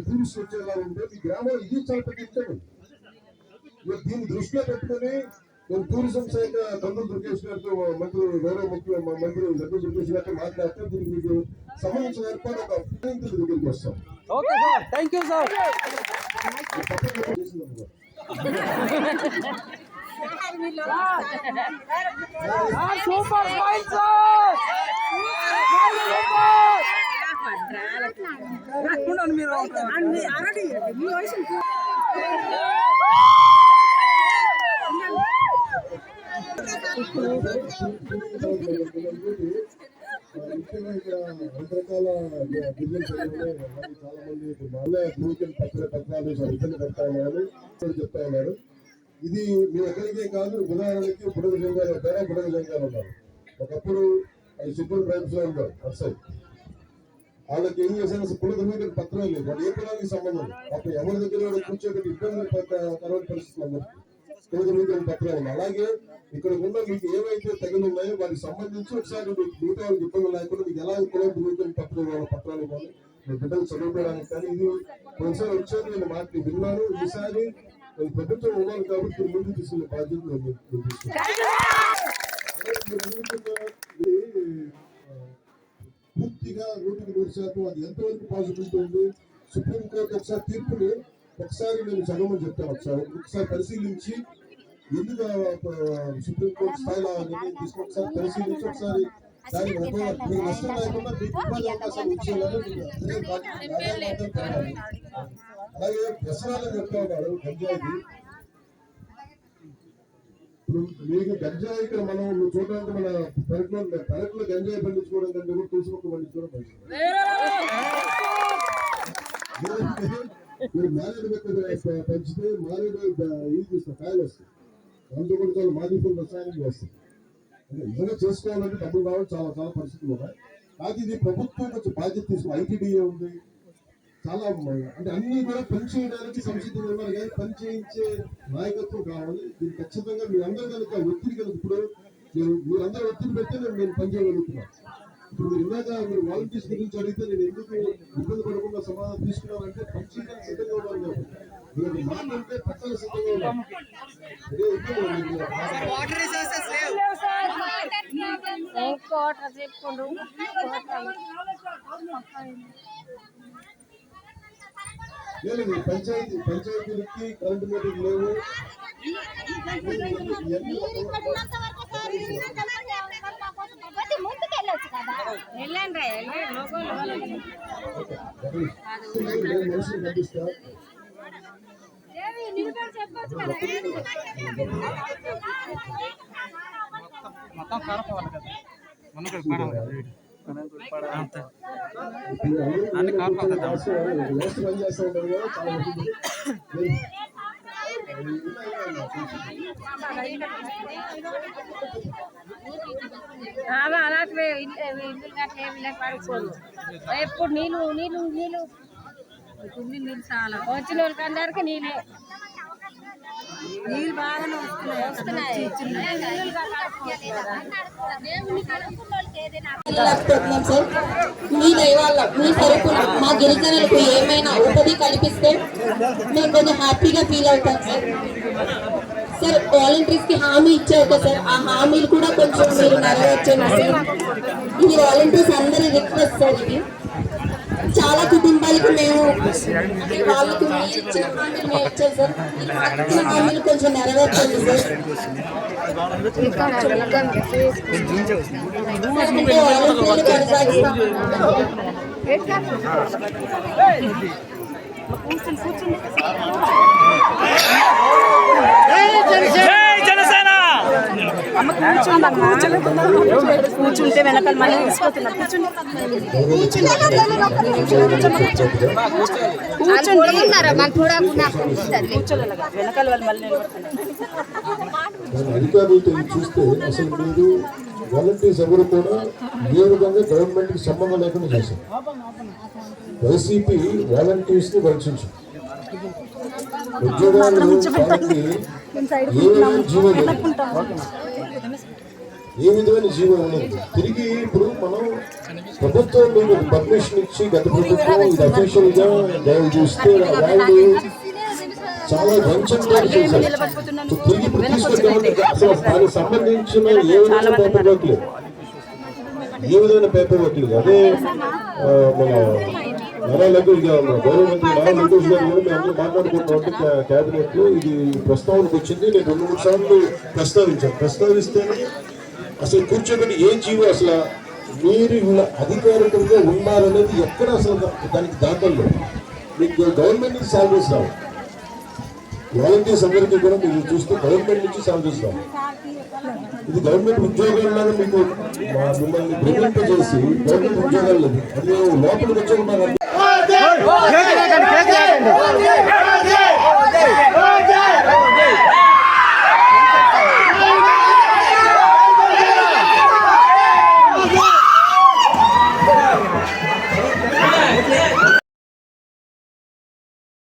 Tourist వచ్చేలా ఉంటే మీ గ్రామంలో ఇది చాలా పెద్ద ఇష్టం మీరు దీన్ని దృష్టిలో పెట్టుకొని నేను టూరిజం శాఖ కందులు దుర్గేష్ గారితో మంత్రి గౌరవ ముఖ్య మా మంత్రి కందులు దుర్గేష్ గారితో మాట్లాడితే దీనికి మీకు సంబంధించిన ఏర్పాటు ఒక ప్రతినిధుల దగ్గరికి వస్తాం okay sir thank you sir తప్పకుండా చేసిందమ్మా. సూపర్ స్మైల్ సార్ మీరు. రకరకాల బిజినెస్ చాలా మంది ఇప్పుడు వాళ్ళే భూమికలు పత్ర పత్రాలు చాలా ఇబ్బంది పెడతా ఉన్నారు ఇప్పుడు చెప్తా ఉన్నారు ఇది మీ ఎక్కడికే కాదు ఉదాహరణకి బుడగ జంగాలు పేర బుడగ జంగాలు ఉన్నారు. ఒకప్పుడు అది షెడ్యూల్ ట్రైబ్స్లో ఉన్నారు అసలు వాళ్ళకి ఏం చేశారు? అసలు పుల్ల భూమికలు పత్రాలు లేదు. వాళ్ళు ఏ కులానికి సంబంధం అప్పుడు ఎవరి దగ్గర కూర్చోబెట్టి ఇబ్బంది తర్వాత పరిస్థితులు అందరికీ పుల్ల భూమికలు పత్రాలు ఉన్నాయి. అలాగే ఇక్కడ ఉన్న మీకు ఏవైతే తెగలు ఉన్నాయో వాటికి సంబంధించి ఒకసారి మీకు మిగతా వాళ్ళకి ఇబ్బంది లేకుండా మీకు ఎలా కులం భూమికలు పత్రం ఇవ్వాలి పత్రాలు ఇవ్వాలి. మీ బిడ్డలు చదువుకోవడానికి కానీ ఇది ఒకసారి వచ్చారు నేను మాటలు విన్నాను. ఈసారి ప్రభుత్వం ఇవ్వాలి కాబట్టి ముందు తీసుకునే బాధ్యత నేను మీకు తీసుకుంటాను. అలాగే మీరు అడుగుతున్న ఇది, ఆ, పూర్తిగా నూటికి నూరు శాతం అది ఎంతవరకు పాజిబిలిటీ ఉంది? సుప్రీంకోర్టు ఒకసారి తీర్పుని ఒకసారి నేను చదవమని చెప్తాను ఒకసారి. ఒకసారి పరిశీలించి ఎందుకు సుప్రీంకోర్టు స్థాయిలో నిర్ణయం తీసుకుని ఒకసారి పరిశీలించి ఒకసారి మీకు నష్టం లేకుండా మీకు అవకాశాలు. అలాగే వ్యసనాలు చెప్తా ఉన్నారు ఇప్పుడు మీకు గంజాయి ఇక్కడ మనం చూడడానికి మన పెరట్లో పెరట్లో గంజాయి పండించుకోవడం కంటే కూడా తులసి మొక్క పండించుకోవడం మంచిది. మీరు మారేడు మొక్క పెంచితే మారేడు ఇది చూస్తాం కాయలు వస్తాయి. దాంతో కూడా చాలా మాదిరిపోయిన రసాయనం చేస్తాయి అంటే నిజంగా చేసుకోవాలంటే డబ్బులు కావాలి చాలా చాలా పరిస్థితులు ఉన్నాయి. కాదు ఇది ప్రభుత్వం కొంచెం బాధ్యత తీసుకుని ఐటీడీఏ ఉంది. చాలా అంటే అన్ని కూడా పని చేయడానికి సంసిద్ధంగా ఉన్నారు కానీ పని చేయించే నాయకత్వం కావాలి. దీనికి ఖచ్చితంగా మీ అందరూ కనుక ఒత్తిడి కనుక ఇప్పుడు మీరు మీరందరూ ఒత్తిడి పెడితే నేను నేను పని చేయగలుగుతున్నాను ఇప్పుడు మీరు ఇందాక మీరు వాలంటీర్స్ గురించి అడిగితే నేను ఎందుకు ఇబ్బంది పడకుండా సమాధానం తీసుకున్నానంటే పని చేయడానికి సిద్ధంగా ఉన్నాను కాబట్టి. మీరు మాట అంటే పక్కన సిద్ధంగా. కోట లేదు మీ పంచాయతీ పంచాయతీలకి కరెంటు మీటర్లు లేవు. ఇవన్నీ పంపిస్తా మొత్తం కారపోవాలి కదా. మనకు అన్ని ఇల్లు పడుకోరు ఎప్పుడు నీళ్ళు నీళ్ళు నీళ్ళు. నీళ్ళు చాలా. వచ్చిన వాళ్ళకి అందరికి నీళ్ళే. నీళ్ళు బాగానే వస్తున్నాయి. సార్. మీ దయవల్ల మీ తరపున మా గిరిజనులకు ఏమైనా ఉపది కల్పిస్తే మేము కొంచెం హ్యాపీగా ఫీల్ అవుతాం సార్. సార్ వాలంటీర్స్కి హామీ ఇచ్చారు కదా సార్. ఆ హామీలు కూడా కొంచెం మీరు నెరవేర్చండి సార్. ఈ వాలంటీర్స్ అందరి రిక్వెస్ట్ సార్ ఇది. చాలా కుటుంబాలకు మేము వాళ్ళకి మీరు ఇచ్చిన హామీలు మేము ఇచ్చాం సార్. మీరు మాకు ఇచ్చిన హామీలు కొంచెం నెరవేర్చండి సార్. ఎందుకంటే వాలంటీర్లు కొనసాగిస్తాం కూర్చుంటే వెనకాల మళ్ళీ కూర్చోలేగా వెనకాల వాళ్ళు మళ్ళీ నిలబడుతున్నారు దాని అధికారులతో చూస్తే అసలు మీరు వాలంటీర్స్ ఎవరు కూడా ఏ విధంగా గవర్నమెంట్కి సంబంధం లేకుండా చేశారు వైసీపీ వాలంటీర్స్ని వంచు ఉద్యోగాలు ఏ విధమైన జీవో ఉన్నది తిరిగి ఇప్పుడు మనం ప్రభుత్వం మీకు పర్మిషన్ ఇచ్చి గత ప్రభుత్వం ఇది అఫీషియల్గా దయవు చూస్తే వాళ్ళు చాలా వంచనగా చేశారు. తిరిగి ఇప్పుడు అసలు దానికి సంబంధించిన ఏ విధమైన పేపర్ వర్క్ లేదు. ఏ విధమైన పేపర్ వర్క్ లేదు. అదే మన నారా లోకేష్ గారు గౌరవ మంత్రి నారా లోకేష్ గారు కూడా మేము అందరూ మాట్లాడుకుంటున్నాం క్యాబినెట్లో ఇది ప్రస్తావనకు వచ్చింది. నేను రెండు మూడు సార్లు ప్రస్తావించాను. ప్రస్తావిస్తేనే అసలు కూర్చోబెట్టి ఏ జీవో అసలు మీరు ఇలా అధికారికంగా ఉన్నారనేది ఎక్కడ అసలు దానికి దాఖలు లేదు. మీకు గవర్నమెంట్ నుంచి శాలరీస్ రావు వాలంటీర్స్ అందరికీ కూడా మీరు చూస్తే గవర్నమెంట్ నుంచి శాలరీస్ రావు ఇది గవర్నమెంట్ ఉద్యోగాలను మీకు మిమ్మల్ని ప్రివెంట్ చేసి గవర్నమెంట్ ఉద్యోగాలు లేదు. అది లోపలికి వచ్చి కేక్ లేకండి కేక్ లేకండి